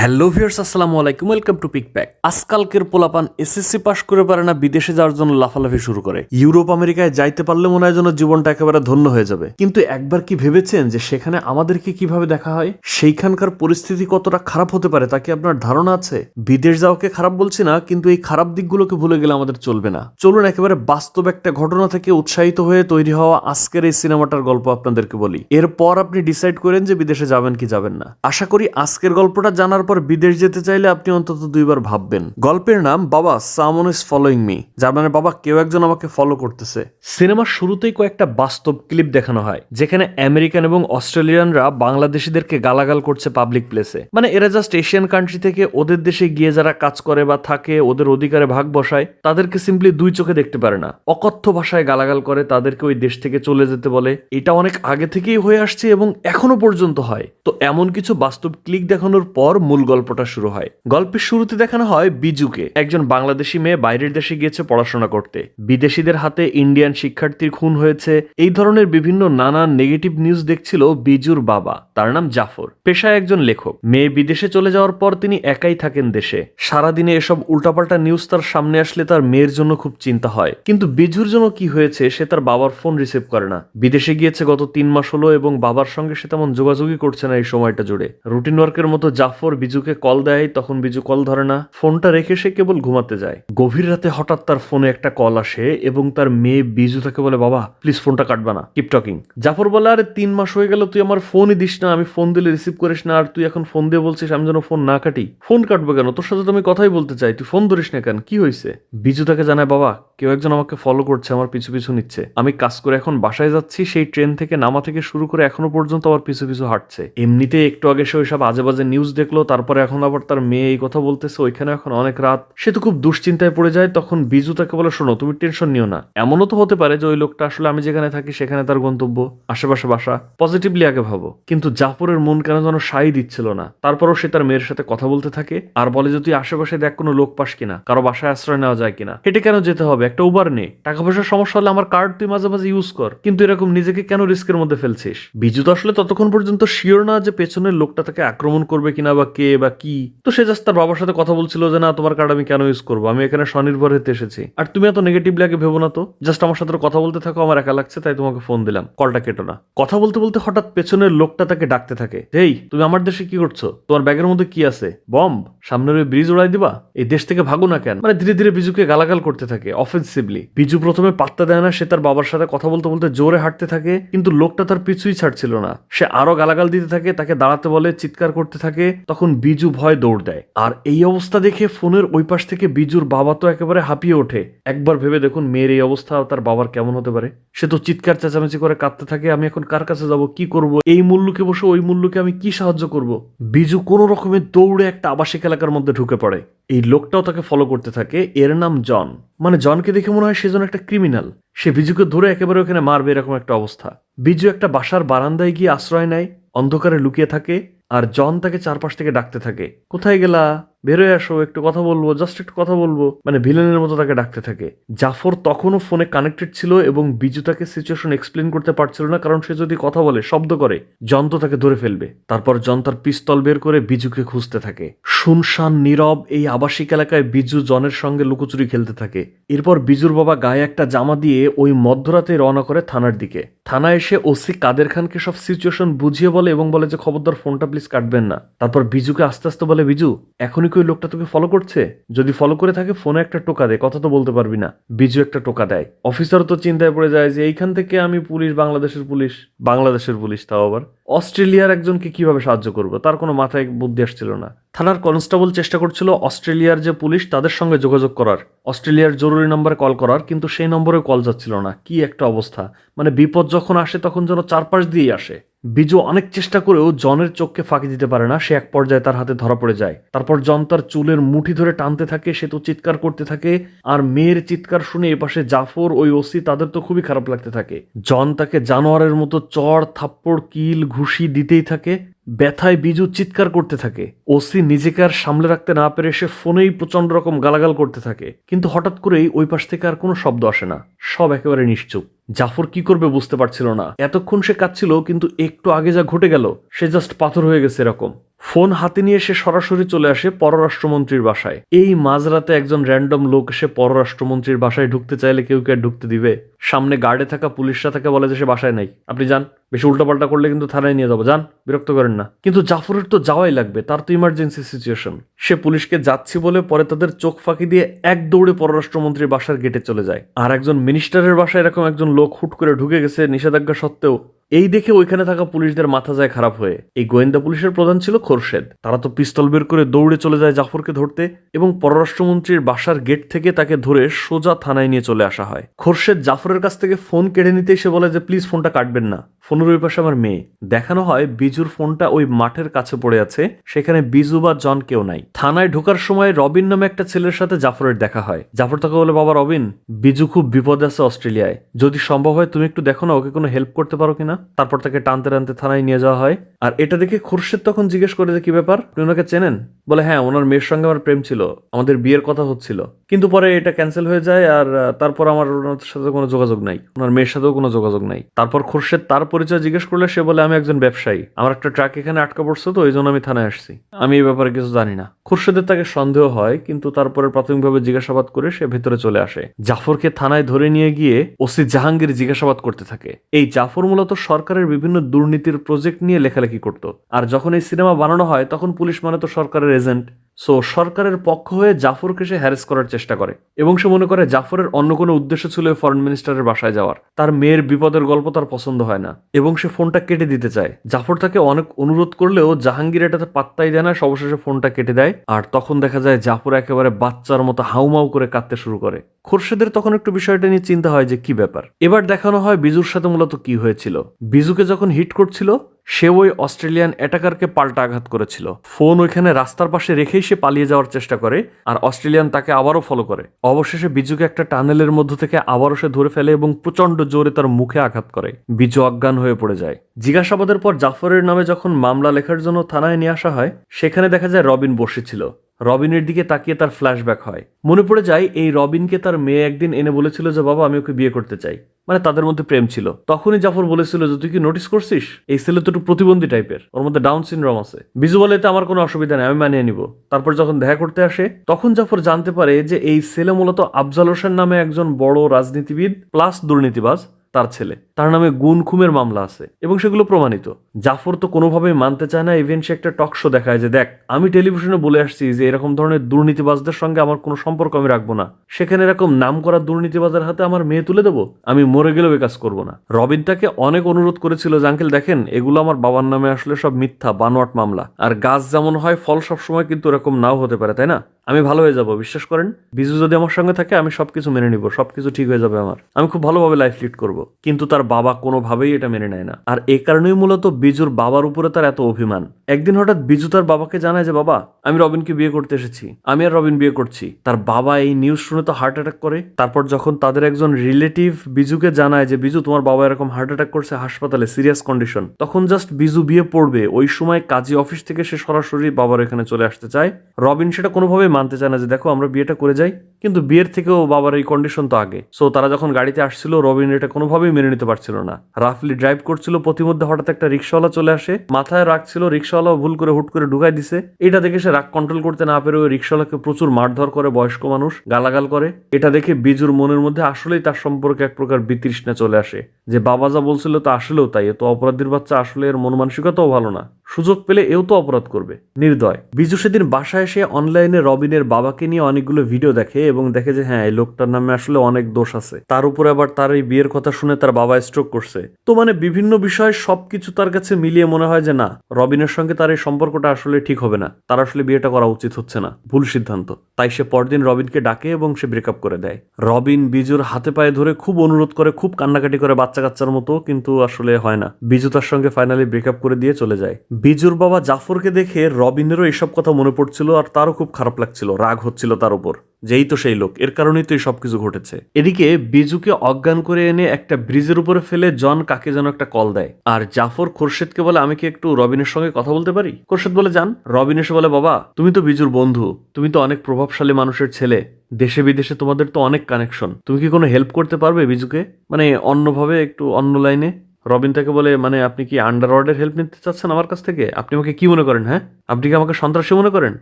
Hello viewers, আসসালামু আলাইকুম, welcome to pick pack. আজকালকের পোলাপান এসএসসি পাশ করে পারে না, বিদেশে যাওয়ার জন্য লাফালাফি শুরু করে। ইউরোপ, আমেরিকায় যাইতে পারলে মনে হয় যেন জীবনটা একেবারে ধন্য হয়ে যাবে। কিন্তু একবার কি ভেবেছেন যে সেখানে আমাদেরকে কীভাবে দেখা হয়? সেইখানকার পরিস্থিতি কতটা খারাপ হতে পারে তা কি আপনার ধারণা আছে? বিদেশ যাওয়াকে খারাপ বলছি না, কিন্তু এই খারাপ দিকগুলোকে ভুলে গেলে আমাদের চলবে না। চলুন একেবারে বাস্তব একটা ঘটনা থেকে উৎসাহিত হয়ে তৈরি হওয়া আজকের এই সিনেমাটার গল্প আপনাদেরকে বলি। এরপর আপনি ডিসাইড করেন যে বিদেশে যাবেন কি যাবেন না। আশা করি আজকের গল্পটা জানার পর বিদেশ যেতে চাইলে আপনি অন্তত দুইবার ভাববেন। গল্পের নাম, বাবা, সামন ইজ ফলোইং মি। যার মানে বাবা, কেউ একজন আমাকে ফলো করতেছে। সিনেমার শুরুতেই কয়েকটা বাস্তব ক্লিপ দেখানো হয়, যেখানে আমেরিকান এবং অস্ট্রেলিয়ানরা বাংলাদেশিদেরকে গালাগাল করছে পাবলিক প্লেসে মানে এরা জাস্ট এশিয়ান কান্ট্রি থেকে ওদের দেশে গিয়ে যারা কাজ করে বা থাকে, ওদের অধিকারে ভাগ বসায়, তাদেরকে সিম্পলি দুই চোখে দেখতে পারে না। অকথ্য ভাষায় গালাগাল করে তাদেরকে ওই দেশ থেকে চলে যেতে বলে। এটা অনেক আগে থেকেই হয়ে আসছে এবং এখনও পর্যন্ত হয়। তো এমন কিছু বাস্তব ক্লিক দেখানোর পর মূল গল্পটা শুরু হয়। গল্পের শুরুতে দেখানো হয় বিজুকে। একজন বাংলাদেশি মেয়ে বাইরের দেশে গিয়েছে পড়াশোনা করতে। বিদেশিদের হাতে ইন্ডিয়ান শিক্ষার্থীর খুন হয়েছে। এই ধরনের বিভিন্ন নানা নেগেটিভ নিউজ দেখছিল বিজুর বাবা। তার নাম জাফর। পেশায় একজন লেখক। মেয়ে বিদেশে চলে যাওয়ার পর তিনি একাই থাকেন দেশে। সারাদিনে এসব উল্টাপাল্টা নিউজ তার সামনে আসলে তার মেয়ের জন্য খুব চিন্তা হয়। কিন্তু বিজুর জন্য কি হয়েছে সে তার বাবার ফোন রিসিভ করে না। বিদেশে গিয়েছে গত তিন মাস হলো এবং বাবার সঙ্গে সে তেমন যোগাযোগই করছে না এই সময়টা জুড়ে। রুটিন ওয়ার্কের মতো জাফর বিজুকে কল দেয়, তখন বিজু কল ধরে না। ফোনটা রেখে সে কেবল ঘুমাতে যায়। গভীর রাতে হঠাৎ তার ফোনে একটা কল আসে এবং তার মেয়ে বিজু তাকে বলে, বাবা প্লিজ ফোনটা কাটবা না। কিপ টকিং জাফর বলে, আরে, তিন মাস হয়ে গেল, তুই আমার ফোনই দিস না। আমি ফোন দিলে রিসিভ করিস না। আর তুই এখন ফোন দিয়ে বলছিস, আমি যেন ফোন না কাটি। ফোন কাটবো কেন? তোর সাথে তো আমি কথাই বলতে চাই। তুই ফোন ধরিস না কেন? কি হয়েছে বিজু তাকে জানায়, বাবা কেউ একজন আমাকে ফলো করছে, আমার পিছু পিছু নিচ্ছে। আমি কাজ করে এখন বাসায় যাচ্ছি, সেই ট্রেন থেকে নামা থেকে শুরু করে এখনও পর্যন্ত আমার পিছু পিছু হাঁটছে। এমনিতে একটু আগে সে ওইসব আজে বাজে নিউজ দেখল, তারপরে এখন আবার তার মেয়ে এই কথা বলতেছে ওইখানে এখন অনেক রাত। সে তো খুব দুশ্চিন্তায় পড়ে যায়, তখন বিজু তাকে বলে, শোনো, তুমি টেনশন নিও না। এমনও তো হতে পারে যে ওই লোকটা আসলে আমি যেখানে থাকি সেখানে তার গন্তব্য, আশেপাশে বাসা। পজিটিভলি আগে ভাবো। কিন্তু জাফরের মন কেন যেন সাই দিচ্ছিল না। তারপরও সে তার মেয়ের সাথে কথা বলতে থাকে, আর বলে যে, তুই আশেপাশে দেখ কোনো লোক পাস কিনা? কারও বাসায় আশ্রয় নেওয়া যায় কিনা? হেঁটে কেন যেতে হবে? একটা উবার নে। টাকা পয়সার সমস্যা হলে আমার কার্ড তুই মাঝে মাঝে ইউজ কর। কিন্তু এরকম নিজেকে কেন রিস্কের মধ্যে ফেলছিস? বিজু তো আসলে ততক্ষণ পর্যন্ত শিওর না যে পেছনের লোকটা তাকে আক্রমণ করবে কিনা বা কে বা কি। তো সে জাস্ট তার বাবার সাথে কথা বলছিল যে, না, তোমার কার্ড আমি কেন ইউজ করব? আমি এখানে স্বনির্ভর হতে এসেছি। আর তুমি এত নেগেটিভলি আগে ভেবো না তো। জাস্ট আমার সাথে কথা বলতে থাকো, আমার একা লাগছে, তাই তোমাকে ফোন দিলাম। কলটা কেটো না। কথা বলতে বলতে হঠাৎ পেছনের লোকটা তাকে ডাকতে থাকে। হেই, তুমি আমার দেশে কি করছ? তোমার ব্যাগের মধ্যে কি আছে? বম্ব সামনের ওই ব্রিজ উড়াই দিবা? এই দেশ থেকে ভাগো না কেন? মানে ধীরে ধীরে বিজুকে গালাগাল করতে থাকে। অফেন্সিভলি বিজু প্রথমে পাত্তা দেয় না, সে তার বাবার সাথে কথা বলতে বলতে জোরে হাঁটতে থাকে, কিন্তু লোকটা তার পিছুই ছাড়ছিল না। সে আরও গালাগাল দিতে থাকে, তাকে দাঁড়াতে বলে, চিৎকার করতে থাকে, তখন বিজু ভয় দৌড় দেয়। আর এই অবস্থা দেখে ফোনের ওই পাশ থেকে বিজুর বাবা তো একেবারে হাঁপিয়ে ওঠে। একবার ভেবে দেখুন মেয়ের এই অবস্থা, তার বাবার কেমন হতে পারে। সে তো চিৎকার চেঁচামেচি করে কাঁদতে থাকে, আমি এখন কার কাছে যাব, কি করব, এই মূল্যকে বসে ওই মূল্যকে আমি কি সাহায্য করব? বিজু কোনো রকমের দৌড়ে একটা আবাসিক এলাকার মধ্যে ঢুকে পড়ে। এই লোকটাও তাকে ফলো করতে থাকে, এর নাম জন। মানে জনকে দেখে মনে হয় সেজন একটা ক্রিমিনাল সে বিজুকে ধরে একেবারে ওখানে মারবে এরকম একটা অবস্থা। বিজু একটা বাসার বারান্দায় গিয়ে আশ্রয় নেয়, অন্ধকারে লুকিয়ে থাকে, আর জন তাকে চারপাশ থেকে ডাকতে থাকে। কোথায় গেলা? বেরোয় আসো, একটু কথা বলব জাস্ট একটু কথা বলব। মানে ভিলেনের মতো তাকে ডাকতে থাকে। জাফর তখনও ফোনে কানেক্টেড ছিল এবং বিজু তাকে সিচুয়েশন এক্সপ্লেন করতে পারছিল না, কারণ সে যদি কথা বলে, শব্দ করে জন তো তাকে ধরে ফেলবে। তারপর জন তার পিস্তল বের করে বিজুকে খুঁজতে থাকে। শুনশান, নীরব এই আবাসিক এলাকায় বিজু, জনের সঙ্গে লুকোচুরি খেলতে থাকে। এরপর বিজুর বাবা গায়ে একটা জামা দিয়ে ওই মধ্যরাতে রওনা করে থানার দিকে। থানায় এসে ওসি কাদের খানকে সব সিচুয়েশন বুঝিয়ে বলে এবং বলে যে, খবরদার ফোনটা প্লিজ কাটবেন না। তারপর বিজুকে আস্তে আস্তে বলে, বিজু, এখনই কি ওই লোকটা তোকে ফলো করছে? যদি ফলো করে থাকে ফোনে একটা টোকা দে কথা তো বলতে পারবি না। বিজু একটা টোকা দেয়। অফিসার তো চিন্তায় পড়ে যায় যে, এইখান থেকে আমি পুলিশ, বাংলাদেশের পুলিশ বাংলাদেশের পুলিশ তাও আবার। অস্ট্রেলিয়ার একজনকে কীভাবে সাহায্য করব? তার কোনো মাথায় বুদ্ধি আসছিল না। থানার কনস্টেবল চেষ্টা করছিল অস্ট্রেলিয়ার যে পুলিশ, তাদের সঙ্গে যোগাযোগ করার। অস্ট্রেলিয়ার জরুরি নম্বরে কল করার, কিন্তু সেই নম্বরে কল যাচ্ছিল না। কি একটা অবস্থা। মানে বিপদ যখন আসে, তখন যেন চারপাশ দিয়েই আসে। বিজু অনেক চেষ্টা করেও জনের চোখকে ফাঁকি দিতে পারে না, সে এক পর্যায়ে তার হাতে ধরা পড়ে যায়। তারপর জন তার চুলের মুঠি ধরে টানতে থাকে, সে তো চিৎকার করতে থাকে, আর মেয়ের চিৎকার শুনে এপাশে জাফর, ওই ওসি তাদের তো খুবই খারাপ লাগতে থাকে। জন তাকে জানোয়ারের মতো চড়, থাপ্পড়, কিল, ঘুষি দিতেই থাকে ব্যথায় বিজু চিৎকার করতে থাকে। ওসি নিজেকে আর সামলে রাখতে না পেরে সে ফোনেই প্রচণ্ড রকম গালাগাল করতে থাকে। কিন্তু হঠাৎ করেই ওই পাশ থেকে আর কোনো শব্দ আসে না। সব একেবারে নিশ্চুপ। জাফর কি করবে বুঝতে পারছিল না। এতক্ষণ সে কাঁদছিল, কিন্তু একটু আগে যা ঘটে গেল, সে জাস্ট পাথর হয়ে গেছে এরকম। ফোন হাতে নিয়ে সে সরাসরি চলে আসে পররাষ্ট্রমন্ত্রীর বাসায়। এই মাঝরাতে একজন র্যান্ডম লোক এসে পররাষ্ট্রমন্ত্রীর বাসায় ঢুকতে চাইলে কেউ কে ঢুকতে দিবে? সামনে গার্ডে থাকা পুলিশরা তাকে বলে যে সে বাসায় নাই। আপনি যান। বেশি উল্টাপাল্টা করলে কিন্তু থানায় নিয়ে যাব। যান, বিরক্ত করেন না। কিন্তু জাফরের তো যাওয়াই লাগবে, তার তো ইমার্জেন্সি সিচুয়েশন সে পুলিশকে যাচ্ছি বলে পরে তাদের চোখ ফাঁকি দিয়ে এক দৌড়ে পররাষ্ট্রমন্ত্রীর বাসার গেটে চলে যায়। আর একজন মিনিস্টারের বাসায় এরকম একজন লোক হুট করে ঢুকে গেছে নিষেধাজ্ঞা সত্ত্বেও, এই দেখে ওইখানে থাকা পুলিশদের মাথা যায় খারাপ হয়ে। এই গোয়েন্দা পুলিশের প্রধান ছিল খোরশেদ। তারা তো পিস্তল বের করে দৌড়ে চলে যায় জাফরকে ধরতে এবং পররাষ্ট্রমন্ত্রীর বাসার গেট থেকে তাকে ধরে সোজা থানায় নিয়ে চলে আসা হয়। খোরশেদ জাফরের কাছ থেকে ফোন কেড়ে নিতে এসে বলে যে প্লিজ ফোনটা কাটবেন না। ফোনের ওই পাশে আমার মেয়ে। দেখানো হয় বিজুর ফোনটা ওই মাঠের কাছে পড়ে আছে, সেখানে বিজু বা জন কেউ নাই। থানায় ঢোকার সময় রবিন নামে একটা ছেলের সাথে জাফরের দেখা হয়। জাফর তাকে বলে, বাবা রবিন, বিজু খুব বিপদে আছে অস্ট্রেলিয়ায়। যদি সম্ভব হয় তুমি একটু দেখো না, ওকে কোনো হেল্প করতে পারো কিনা? তারপর তাকে টানতে টানতে থানায় নিয়ে যাওয়া হয়। আর এটা দেখে খুরশেদ তখন জিজ্ঞেস করে যে, কি ব্যাপার? আপনি ওনাকে চেনেন? বলে হ্যাঁ ওনার মেয়ের সঙ্গে আমার প্রেম ছিল। আমাদের বিয়ের কথা হচ্ছিল। কিন্তু পরে এটা ক্যান্সেল হয়ে যায় আর তারপর আমার ওনার সাথে কোনো যোগাযোগ নাই। ওনার মেয়ের সাথেও কোনো যোগাযোগ নাই। তারপর খুরশেদ তার পরিচয় জিজ্ঞেস করলে সে বলে, আমি একজন ব্যবসায়ী। আমার একটা ট্রাক এখানে আটকা পড়ছে, তো ওই জন্য আমি থানায় আসছি। আমি এই ব্যাপারে কিছু জানি না। খুরশেদের তাকে সন্দেহ হয়, কিন্তু তারপরে প্রাথমিকভাবে জিজ্ঞাসাবাদ করে সে ভেতরে চলে আসে। জাফরকে থানায় ধরে নিয়ে গিয়ে ওসি জাহাঙ্গীর জিজ্ঞাসাবাদ করতে থাকে। এই জাফর মূলত সরকারের বিভিন্ন দুর্নীতির প্রজেক্ট নিয়ে লেখালেখি করত। আর যখন এই সিনেমা বানানো হয়, তখন পুলিশ মানে তো সরকারের এজেন্ট সো সরকারের পক্ষ হয়ে জাফরকে সে হ্যারেস করার চেষ্টা করে। এবং সে মনে করে জাফরের অন্য কোনো উদ্দেশ্য ছিল ফরেন মিনিস্টারের বাসায় যাওয়ার। তার মেয়ের বিপদের গল্প তার পছন্দ হয় না। এবং সে ফোনটা কেটে দিতে চায়। জাফর তাকে অনেক অনুরোধ করলেও জাহাঙ্গীর এটাতে পাত্তাই দেয় না, সবশেষে ফোনটা কেটে দেয়। আর তখন দেখা যায় জাফর একেবারে বাচ্চার মতো হাউমাউ করে কাঁদতে শুরু করে। খোরশেদের তখন একটু বিষয়টা নিয়ে চিন্তা হয় যে কি ব্যাপার। এবার দেখানো হয় বিজুর সাথে মূলত কি হয়েছিল। বিজুকে যখন হিট করছিল, সে ওই অস্ট্রেলিয়ান অ্যাটাকারকে পাল্টা আঘাত করেছিল। ফোন ওইখানে রাস্তার পাশে রেখেই সে পালিয়ে যাওয়ার চেষ্টা করে, আর অস্ট্রেলিয়ান তাকে আবারও ফলো করে। অবশেষে বিজুকে একটা টানেলের মধ্য থেকে আবারও সে ধরে ফেলে এবং প্রচণ্ড জোরে তার মুখে আঘাত করে। বিজু অজ্ঞান হয়ে পড়ে যায়। জিজ্ঞাসাবাদের পর জাফরের নামে যখন মামলা লেখার জন্য থানায় নিয়ে আসা হয়, সেখানে দেখা যায় রবিন বসেছিল রবিনের দিকে তাকিয়ে তার ফ্ল্যাশব্যাক হয়। মনে পড়ে যায় এই রবিনকে তার মেয়ে একদিন এনে বলেছিল যে, বাবা, আমি ওকে বিয়ে করতে চাই। মানে তাদের মধ্যে প্রেম ছিল। তখনই জাফর বলেছিল যে, তুই কি নোটিস করছিস? এই ছেলে তো একটু প্রতিবন্ধী টাইপের ওর মধ্যে ডাউন সিনড্রোম আছে। বিজু বলে আমার কোনো অসুবিধা নেই, আমি মানিয়ে নিব। তারপর যখন দেখা করতে আসে, তখন জাফর জানতে পারে যে, এই ছেলে মূলত আফজাল হোসেন নামে একজন বড় রাজনীতিবিদ প্লাস দুর্নীতিবাজ। তার ছেলে। তার নামে গুণ খুমের মামলা আছে এবং সেগুলো প্রমাণিত। জাফর তো কোনোভাবেই মানতে চায় না ইভেন সে একটা টক শো দেখায় যে, দেখ, আমি টেলিভিশনে বলে আসছি যে, এরকম ধরনের দুর্নীতিবাজদের সঙ্গে আমার কোনো সম্পর্ক আমি রাখব না। সেখানে এরকম নাম করা দুর্নীতিবাজের হাতে আমার মেয়ে তুলে দেবো? আমি মরে গেলেও কাজ করব না। রবিন তাকে অনেক অনুরোধ করেছিল যে, আঙ্কেল, দেখেন, এগুলো আমার বাবার নামে আসলে সব মিথ্যা, বানোয়াট মামলা। আর গাছ যেমন হয়, ফল সবসময় কিন্তু এরকম নাও হতে পারে, তাই না? আমি ভালো হয়ে যাব, বিশ্বাস করেন? বিজু যদি আমার সঙ্গে থাকে, আমি সবকিছু মেনে নিব, সবকিছু ঠিক হয়ে যাবে আমার। আমি খুব ভালোভাবে লাইফ লিড করব। কিন্তু তার বাবা কোনোভাবেই এটা মেনে নেয় না। আর এ কারণেই মূলত বিজুর বাবার উপরে তার এত অভিমান। একদিন হঠাৎ বিজু তার বাবাকে জানায় যে, বাবা, আমি রবিনকে বিয়ে করতে এসেছি। আমি আর রবিন বিয়ে করছি। তার বাবা এই নিউজ শুনে তো হার্ট অ্যাটাক করে। তারপর যখন তাদের একজন রিলেটিভ বিজুকে জানায় যে, বিজু, তোমার বাবা এরকম হার্ট অ্যাটাক করছে হাসপাতালে সিরিয়াস কন্ডিশন তখন জাস্ট বিজু বিয়ে পড়বে। ওই সময় কাজী অফিস থেকে সে সরাসরি বাবার এখানে চলে আসতে চায়। রবিন সেটা কোনোভাবেই মানতে চায় না যে, দেখো, আমরা বিয়েটা করে যাই। কিন্তু বিয়ের থেকেও বাবার এই কন্ডিশন তো আগে। সো তারা যখন গাড়িতে আসছিল, রবিন এটা কোনোভাবেই মেনে নিতে পারছিল না। রাফলি ড্রাইভ করছিল, প্রতিমধ্যে হঠাৎ একটা রিক্সাওয়ালা চলে আসে। মাথায় রাখছিল রিক্সাওয়ালা ভুল করে হুট করে ঢুকাই দিছে। এটা দেখে সে রাগ কন্ট্রোল করতে না পেরে ওই রিক্সাওয়ালাকে প্রচুর মারধর করে, বয়স্ক মানুষ, গালাগাল করে। এটা দেখে বিজুর মনের মধ্যে আসলেই তার সম্পর্কে এক প্রকার বিতৃষ্ণা চলে আসে। যে বাবা যা বলছিল তা আসলেও তাই, এ তো অপরাধীর বাচ্চা, আসলে এর মন মানসিকতাও ভালো না। সুযোগ পেলে এও তো অপরাধ করবে। নির্দয়। বিজু সেদিন বাসায় এসে অনলাইনে রবিনের বাবাকে নিয়ে অনেকগুলো ভিডিও দেখে এবং দেখে যে হ্যাঁ এই লোকটার নামে আসলে অনেক দোষ আছে। তার উপরে আবার তার এই বিয়ের কথা শুনে তার বাবা স্ট্রোক করছে। তো মানে বিভিন্ন বিষয় সবকিছু তার কাছে মিলিয়ে মনে হয় যে, না, রবিনের সঙ্গে তার এই সম্পর্কটা আসলে ঠিক হবে না। তার আসলে বিয়েটা করা উচিত হচ্ছে না। ভুল সিদ্ধান্ত। তাই সে পরদিন রবিনকে ডাকে এবং সে ব্রেকআপ করে দেয়। রবিন বিজুর হাতে পায়ে ধরে খুব অনুরোধ করে, খুব কান্নাকাটি করে বাচ্চা কাচ্চার মতো, কিন্তু আসলে হয় না। বিজু তার সঙ্গে ফাইনালি ব্রেকআপ করে দিয়ে চলে যায়। বিজুর বাবা জাফরকে দেখে রবিনেরও এইসব কথা মনে পড়ছিল আর তারও খুব খারাপ লাগছিল, রাগ হচ্ছিল তার উপর। যেই তো সেই লোক, এর কারণেই তো এই সবকিছু ঘটেছে। এদিকে বিজুকে অজ্ঞান করে এনে একটা ব্রিজের উপরে ফেলে জন কাকে যেন একটা কল দেয়। আর জাফর খোরশেদকে বলে, আমি কি একটু রবিনের সঙ্গে কথা বলতে পারি? খোরশেদ বলে যান রবিন এসে বলে, বাবা, তুমি তো বিজুর বন্ধু। তুমি তো অনেক প্রভাবশালী মানুষের ছেলে। দেশে বিদেশে তোমাদের তো অনেক কানেকশন তুমি কি কোনো হেল্প করতে পারবে বিজুকে? মানে অন্যভাবে, একটু অন্য লাইনে রবিন তাকে বলে মানে আপনি কি আন্ডারওয়ার্ল্ডের হেল্প নিতে চাচ্ছেন আমার কাছ থেকে? আপনি আমাকে কি মনে করেন হ্যাঁ? আপনি কি আমাকে সন্ত্রাসী মনে করেন?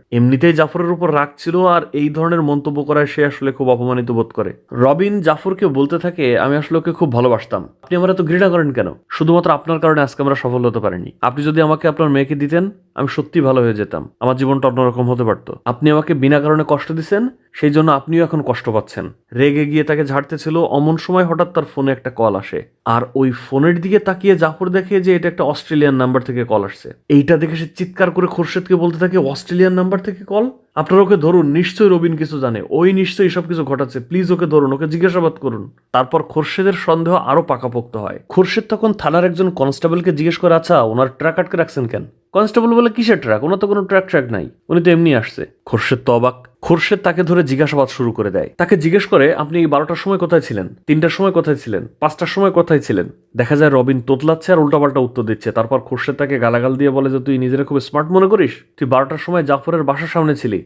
এমনিতেই জাফরের উপর রাগ ছিল আর এই ধরনের মন্তব্য করায় সে আসলে খুব অপমানিত বোধ করে। রবিন জাফরকে বলতে থাকে, আমি আসলে ওকে খুব ভালোবাসতাম। আপনি আমার এত ঘৃণা করেন কেন? শুধুমাত্র আপনার কারণে আজকে আমরা সফল হতে পারিনি। আপনি যদি আমাকে আপনার মেয়েকে দিতেন, আমি সত্যি ভালো হয়ে যেতাম। আমার জীবনটা অন্যরকম হতে পারতো। আপনি আমাকে বিনা কারণে কষ্ট দিচ্ছেন সেই জন্য আপনিও এখন কষ্ট পাচ্ছেন। রেগে গিয়ে তাকে ঝাড়তেছিল, অমন সময় হঠাৎ তার ফোনে একটা কল আসে। আর ওই ফোনের দিকে তাকিয়ে জাফর দেখে যে এটা একটা অস্ট্রেলিয়ান নাম্বার থেকে কল আসছে। এইটা দেখে সে চিৎকার করে খোরশেদকে বলতে থাকে, অস্ট্রেলিয়ান নাম্বার থেকে কল? আপনারা ওকে ধরুন, নিশ্চয়ই রবিন কিছু জানে। ওই নিশ্চয়ই সব কিছু ঘটাচ্ছে। প্লিজ ওকে ধরুন, ওকে জিজ্ঞাসাবাদ করুন। তারপর খোরশেদের সন্দেহ আরও পাকাপোক্ত হয়। খোরশেদ তখন থানার একজন কনস্টেবলকে জিজ্ঞেস করে আচ্ছা ওনার ট্র্যাক আটকে রাখছেন কেন? কনস্টেবল বলে, কিসের ট্র্যাক ওনার তো কোনো ট্র্যাক ট্র্যাক নাই। উনি তো এমনি আসছে। খোরশেদ তো অবাক। খোরশেদ তাকে ধরে জিজ্ঞাসাবাদ শুরু করে দেয়। তাকে জিজ্ঞেস করে, আপনি বারোটার সময় কোথায় ছিলেন? তিনটার সময় কোথায় ছিলেন? পাঁচটার সময় কোথায় ছিলেন? দেখা যায় রবিন তোতলাচ্ছে আর উল্টাপাল্টা উত্তর দিচ্ছে। তারপর খোরশেদ তাকে গালাগাল দিয়ে বলে যে, তুই নিজেরা খুব স্মার্ট মনে করিস? তুই বারোটার সময় জাফরের বাসার সামনে ছিলি।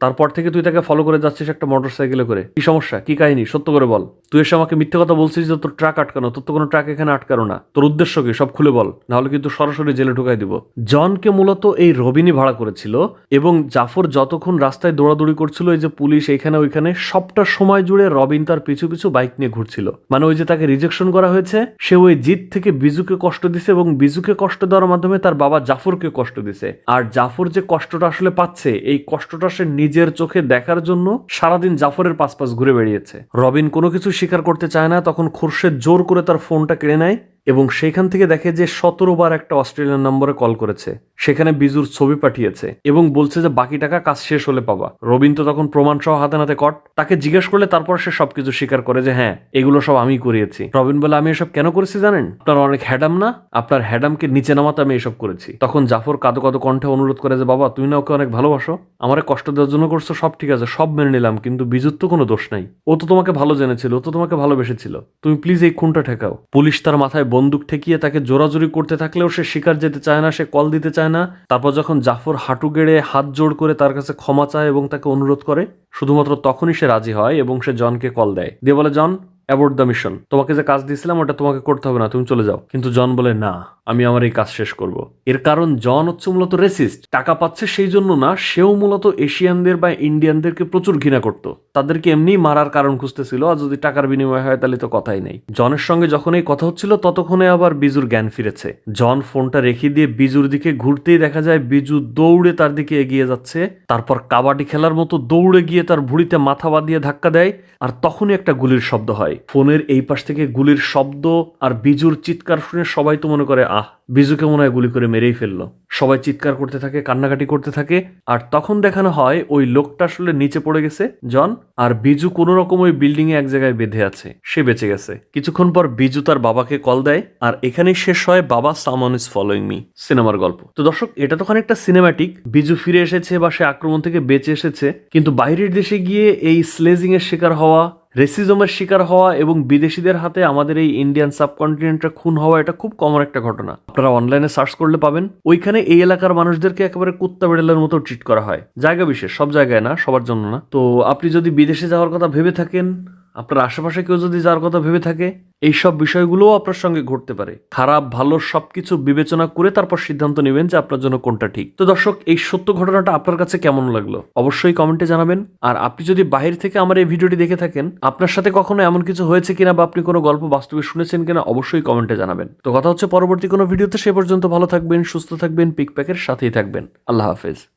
তারপর থেকে তুই তাকে ফলো করে যাচ্ছিস একটা মোটর সাইকেলে করে। কি সমস্যা? কি কাহিনী? সত্য করে বল। তুই এসে আমাকে মিথ্যে কথা বলছিস যে তোর ট্রাক আটকানো, তোর তো কোনো ট্রাক এখানে আটকানো না। তোর উদ্দেশ্য কি? সব খুলে বল। নাহলে কিন্তু সরাসরি জেলে ঢুকাই দিব। জনকে মূলত এই রবিনই ভাড়া করেছিল এবং জাফর যতক্ষণ রাস্তায় দৌড়াদৌড়ি করছিল, এই যে পুলিশ এইখানে ওইখানে, সবটা সময় জুড়ে রবিন তার পিছু পিছু বাইক নিয়ে ঘুরছিল। মানে ওই যে তাকে রিজেকশন করা হয়েছে, সে ওই জিত থেকে বিজুকে কষ্ট দিছে এবং বিজুকে কষ্ট দেওয়ার মাধ্যমে তার বাবা জাফরকে কষ্ট দিছে। আর জাফর যে কষ্টটা আসলে পাচ্ছে, এই কষ্টটা সে নিজের চোখে দেখার জন্য সারাদিন জাফরের পাশ পাশ ঘুরে বেড়িয়েছে। রবিন কোনো কিছু স্বীকার করতে চায় না, তখন খোরশেদ জোর করে তার ফোনটা কেড়ে নেয়। এবং সেখান থেকে দেখে যে সতেরো বার একটা অস্ট্রেলিয়ান নম্বরে কল করেছে। সেখানে বিজুর ছবি পাঠিয়েছে এবং বলছে যে, বাকি টাকা কাজ শেষ হলে পাবা। রবিন তো তখন প্রমাণ সহ হাতে নাতে কট তাকে জিজ্ঞেস করলে তারপর সে সবকিছু স্বীকার করে যে হ্যাঁ এগুলো সব আমি করিয়েছি। রবিন বলে, আমি এসব কেন করেছি জানেন? আপনার অনেক হ্যাডাম না? আপনার হ্যাডামকে নিচে নামাতে আমি এসব করেছি। তখন জাফর কাদো কাদো কণ্ঠে অনুরোধ করে যে, বাবা, তুমি না ওকে অনেক ভালোবাসো? আমারে কষ্ট দেওয়ার জন্য করছ? সব ঠিক আছে, সব মেনে নিলাম, কিন্তু বিজুর তো কোনো দোষ নাই। ও তো তোমাকে ভালো জেনেছিল, ও তো তোমাকে ভালোবেসেছিল। তুমি প্লিজ এই খুনটা ঠেকাও। পুলিশ তার মাথায় বন্দুক ঠেকিয়ে তাকে জোরাজুরি করতে থাকলেও সে শিকার যেতে চায় না, সে কল দিতে চায় না। তারপর যখন জাফর হাঁটু গেড়ে হাত জোড় করে তার কাছে ক্ষমা চায় এবং তাকে অনুরোধ করে, শুধুমাত্র তখনই সে রাজি হয় এবং সে জনকে কল দেয়। দিয়ে বলে, জন অ্যাবোর্ড দ্য মিশন তোমাকে যে কাজ দিয়েছিলাম, ওটা তোমাকে করতে হবে না, তুমি চলে যাও। কিন্তু জন বলে, না, আমি আমার এই কাজ শেষ করব। এর কারণ, জন হচ্ছে মূলত রেসিস্ট টাকা পাচ্ছে সেই জন্য না, সেও মূলত এশিয়ানদের বা ইন্ডিয়ানদেরকে প্রচুর ঘৃণা করত। তাদেরকে এমনি মারার কারণ খুঁজতেছিল, আর যদি টাকার বিনিময় হয়, তাহলে তো কথাই নেই। জনের সঙ্গে যখন এই কথা হচ্ছিল, ততক্ষণে আবার বিজুর জ্ঞান ফিরেছে। জন ফোনটা রেখে দিয়ে বিজুর দিকে ঘুরতেই দেখা যায়, বিজু দৌড়ে তার দিকে এগিয়ে যাচ্ছে। তারপর কাবাডি খেলার মতো দৌড়ে গিয়ে তার ভুড়িতে মাথা বাঁধিয়ে ধাক্কা দেয়, আর তখনই একটা গুলির শব্দ হয়। ফোনের এই পাশ থেকে গুলির শব্দ আর বিজুর চিৎকার শুনে সবাই তো মনে করে, আহ, বিজুকে মনে হয় গুলি করে মেরেই ফেলল। সবাই চিৎকার করতে থাকে, কান্নাকাটি করতে থাকে, আর তখন দেখানো হয় ওই লোকটা আসলে নিচে পড়ে গেছে, জন, আর বিজু কোনো রকম ওই বিল্ডিং এ এক জায়গায় বেঁধে আছে, সে বেঁচে গেছে। কিছুক্ষণ পর বিজু তার বাবাকে কল দেয়, আর এখানেই শেষ হয় বাবা সামন ইজ ফলোয়িং মি, সিনেমার গল্প। তো দর্শক, এটা তো খানিকটা সিনেমাটিক বিজু ফিরে এসেছে বা সে আক্রমণ থেকে বেঁচে এসেছে, কিন্তু বাইরের দেশে গিয়ে এই স্লেজিং এর শিকার হওয়া রেসিজমের শিকার হওয়া এবং বিদেশিদের হাতে আমাদের এই ইন্ডিয়ান সাবকন্টিনেন্টটা খুন হওয়া এটা খুব কমন একটা ঘটনা। আপনারা অনলাইনে সার্চ করলে পাবেন। ওইখানে এই এলাকার মানুষদেরকে একেবারে কুত্তা বেড়ালের মতো ট্রিট করা হয়। জায়গা বিশেষ, সব জায়গায় না, সবার জন্য না। তো আপনি যদি বিদেশে যাওয়ার কথা ভেবে থাকেন আপনার আশেপাশে কেউ যদি যাওয়ার কথা ভেবে থাকে এই সব বিষয়গুলোও আপনার সঙ্গে ঘটতে পারে। খারাপ, ভালো সবকিছু বিবেচনা করে তারপর সিদ্ধান্ত নেবেন যে আপনার জন্য কোনটা ঠিক। তো দর্শক, এই সত্য ঘটনাটা আপনার কাছে কেমন লাগল? অবশ্যই কমেন্টে জানাবেন। আর আপনি যদি বাহির থেকে আমার এই ভিডিওটি দেখে থাকেন, আপনার সাথে কখনো এমন কিছু হয়েছে কিনা বা আপনি কোনো গল্প বাস্তবে শুনেছেন কিনা অবশ্যই কমেন্টে জানাবেন। তো কথা হচ্ছে পরবর্তী কোনো ভিডিওতে, সে পর্যন্ত ভালো থাকবেন, সুস্থ থাকবেন, পিকপ্যাকের সাথেই থাকবেন। আল্লাহ হাফেজ।